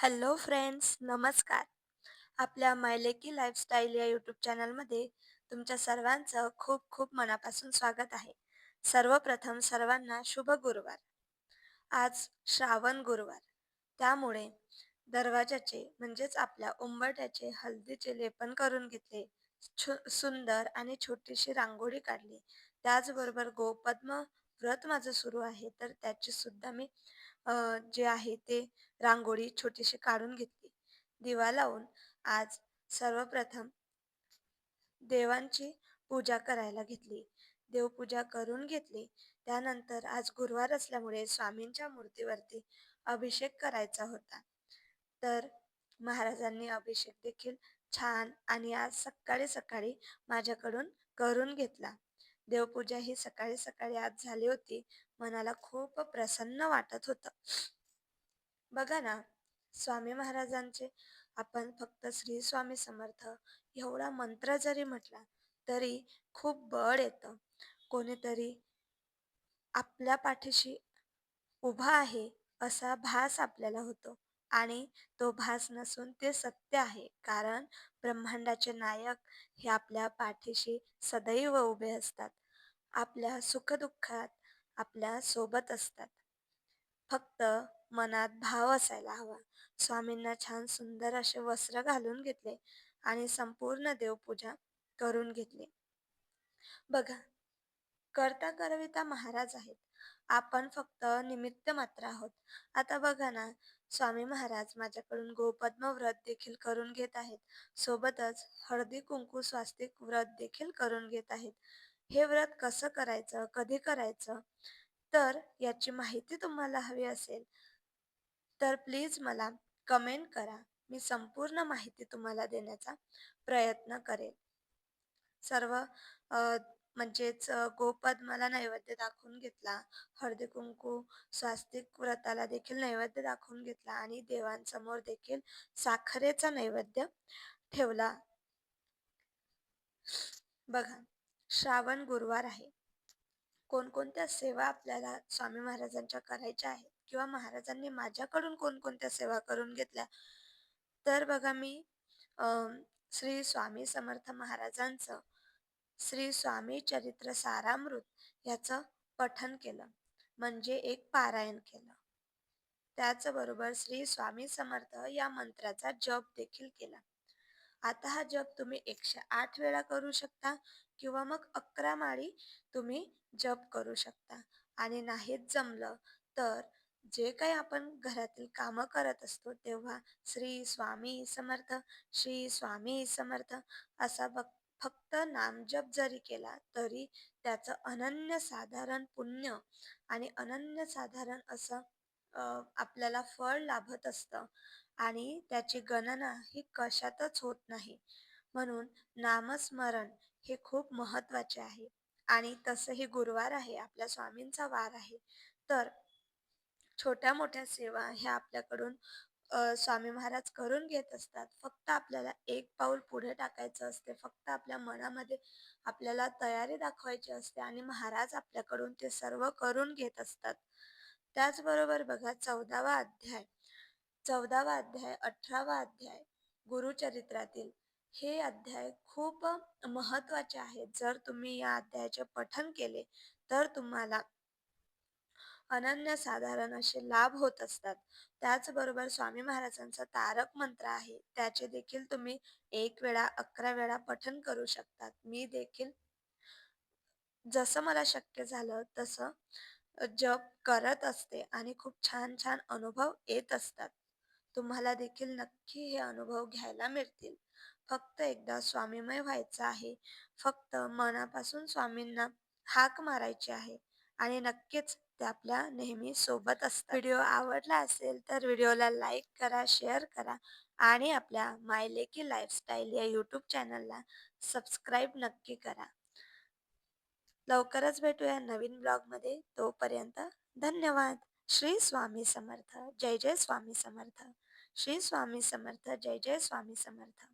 Hello friends नमस्कार. आपल्या मायलेकी lifestyle या यूट्यूब चॅनलमध्ये तुमच्या सर्वांचं खूप खूप मनापासून स्वागत आहे. सर्वप्रथम सर्वांना शुभ गुरुवार. आज श्रावण गुरुवार. त्यामुळे दरवाजाचे म्हणजेच आपल्या उंबरट्याचे हल्दीचे लेपन करून घेतले सुंदर आणि छोटीशी रांगोळी काढली. त्याचबरोबर गोपद्म व्रत माझं सुरू आहे तर त्याची सुद्धा मी जे आहे ते रांगोळी छोटीशी काढून घेतली. दिवा लावून आज सर्वप्रथम देवांची पूजा करायला घेतली. देवपूजा करून घेतली. त्यानंतर आज गुरुवार असल्यामुळे स्वामींच्या मूर्तीवरती अभिषेक करायचा होता. तर महाराजांनी अभिषेक देखील छान आणि आज सकाळी सकाळी माझ्याकडून करून घेतला. देवपूजा ही सकाळी सकाळी आज झाली होती. मनाला खूप प्रसन्न वाटत होतं. बघा ना स्वामी महाराजांचे आपण फक्त श्री स्वामी समर्थ एवढा मंत्र जरी म्हटला तरी खूप बळ येतं. कोणीतरी आपल्या पाठीशी उभा आहे असा भास आपल्याला होतो. आणि तो भास नसून ते सत्य आहे. कारण ब्रह्मांडाचे नायक हे आपल्या पाठीशी सदैव उभे असतात. आपल्या सुखदुःखात आपल्यासोबत असतात. फक्त मनात भाव असायला हवा. स्वामींना छान सुंदर असे वस्त्र घालून घेतले आणि संपूर्ण देवपूजा करून घेतली. बघा करता करविता महाराज आहेत. आपण फक्त निमित्त मात्र आहोत. आता बघा ना स्वामी महाराज माझ्याकडून गोपद्म व्रत देखील करून घेत आहेत. सोबतच हळदी कुंकू स्वास्तिक व्रत देखील करून घेत आहेत. हे व्रत कसं करायचं कधी करायचं? तर याची माहिती तुम्हाला हवी असेल तर प्लीज मला कमेंट करा. मी संपूर्ण माहिती तुम्हाला देण्याचा प्रयत्न करेन. सर्व म्हणजेच गोपद मला नैवेद्य दाखवून घेतला. हळदी कुंकू स्वास्तिक व्रताला देखील नैवेद्य दाखवून घेतला आणि देवांसमोर देखील साखरेचा नैवेद्य ठेवला. बघा श्रावण गुरुवार आहे. कोणकोणत्या सेवा आपल्याला स्वामी महाराजांच्या करायच्या आहेत? किंवा महाराजांनी माझ्याकडून कोणकोणत्या सेवा करून घेतल्या? तर बघा मी श्री स्वामी समर्थ महाराजांचं श्री स्वामी चरित्र सारामृत याचं पठन केलं. म्हणजे एक पारायण केलं. त्याचबरोबर श्री स्वामी समर्थ या मंत्राचा जप देखील केला. आता हा जप तुम्ही एकशे आठ वेळा करू शकता किंवा मग अकरा माळी तुम्ही जप करू शकता. आणि नाहीच जमलं तर जे काही आपण घरातील कामं करत असतो तेव्हा श्री स्वामी समर्थ श्री स्वामी समर्थ असा बघ फक्त नामजप जरी केला तरी त्याचं अनन्य साधारण पुण्य आणि अनन्य साधारण असं आपल्याला फळ लाभत असतं. आणि त्याची गणना ही कशातच होत नाही. म्हणून नामस्मरण हे खूप महत्त्वाचे आहे. आणि तसंही गुरुवार आहे आपल्या स्वामींचा वार आहे. तर छोट्या मोठ्या सेवा ह्या आपल्याकडून स्वामी महाराज करून घेत असतात. फक्त आपल्याला एक पाऊल पुढे टाकायचं असते. फक्त आपल्या मनामध्ये आपल्याला तयारी दाखवायची असते आणि महाराज आपल्याकडून ते सर्व करून घेत असतात. त्याचबरोबर बघा चौदावा अध्याय चौदावा अध्याय अठरावा अध्याय गुरुचरित्रातील हे अध्याय खूप महत्त्वाचे आहेत. जर तुम्ही या अध्यायाचे पठन केले तर तुम्हाला अनन्य साधारण असे लाभ होत असतात. त्याचबरोबर स्वामी महाराजांचा तारक मंत्र आहे. त्याचे देखील तुम्ही एक वेळा अकरा वेळा पठन करू शकतात. मी देखील जसं मला शक्य झालं तसं जप करत असते आणि खूप छान छान अनुभव येत असतात. तुम्हाला देखील नक्की हे अनुभव घ्यायला मिळतील. फक्त एकदा स्वामीमय व्हायचं आहे. फक्त मनापासून स्वामींना हाक मारायची आहे. आणि नक्कीच ते आपल्या नेहमी सोबत असतात. व्हिडिओ आवडला असेल तर व्हिडिओला लाईक करा शेअर करा आणि आपल्या मायलेकी लाईफस्टाईल या यूट्यूब चॅनलला सबस्क्राईब नक्की करा. लवकरच भेटूया नवीन ब्लॉगमध्ये. तोपर्यंत धन्यवाद. श्री स्वामी समर्थ. जय जय स्वामी समर्थ. श्री स्वामी समर्थ. जय जय स्वामी समर्थ.